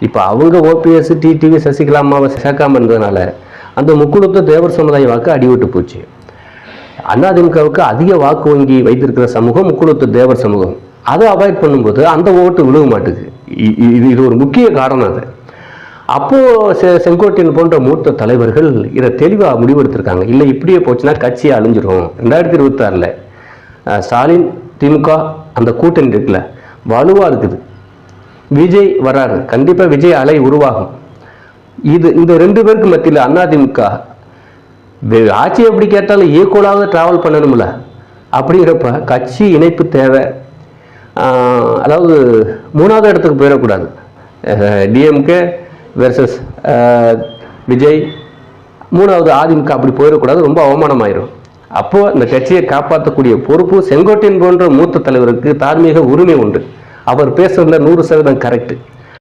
இப்போ அவங்க OPS TTV Sasikala அம்மாவை சேர்க்காம இருந்ததுனால அந்த முக்குளத்து தேவர் சமுதாய வாக்கு அடிவிட்டு போச்சு. அதிமுகவுக்கு அதிக வாக்கு வங்கி வைத்திருக்கிற சமூகம் முக்குளத்து தேவர் சமூகம். அதை அவாய்ட் பண்ணும்போது அந்த ஓட்டு விழுக மாட்டுது. இது இது ஒரு முக்கிய காரணம் அது. அப்போது செ- செங்கோட்டையன் போன்ற மூத்த தலைவர்கள் இதை தெளிவாக முடிவெடுத்திருக்காங்க. இல்லை இப்படியே போச்சுன்னா கட்சியை அழிஞ்சிரும். ரெண்டாயிரத்தி இருபத்தாறில் ஸ்டாலின் திமுக அந்த கூட்டணி இருக்குல்ல வலுவாக இருக்குது. விஜய் வராரு. கண்டிப்பாக விஜய் அலை உருவாகும். இது இந்த ரெண்டு பேருக்கு மத்தியில் அதிமுக ஆட்சி எப்படி கேட்டாலும் ஈக்குவலாக ட்ராவல் பண்ணணும்ல? அப்படிங்கிறப்ப கட்சி இணைப்பு தேவை. அதாவது மூணாவது இடத்துக்கு போயிடக்கூடாது. டிஎம்கே வெர்சஸ் விஜய். மூணாவது அதிமுக அப்படி போயிடக்கூடாது. ரொம்ப அவமானமாயிரும். அப்போது இந்த கட்சியை காப்பாற்றக்கூடிய பொறுப்பு செங்கோட்டையன் போன்ற மூத்த தலைவருக்கு தார்மீக உரிமை உண்டு. அவர் பேசுறதுல நூறு சதவீதம் கரெக்ட்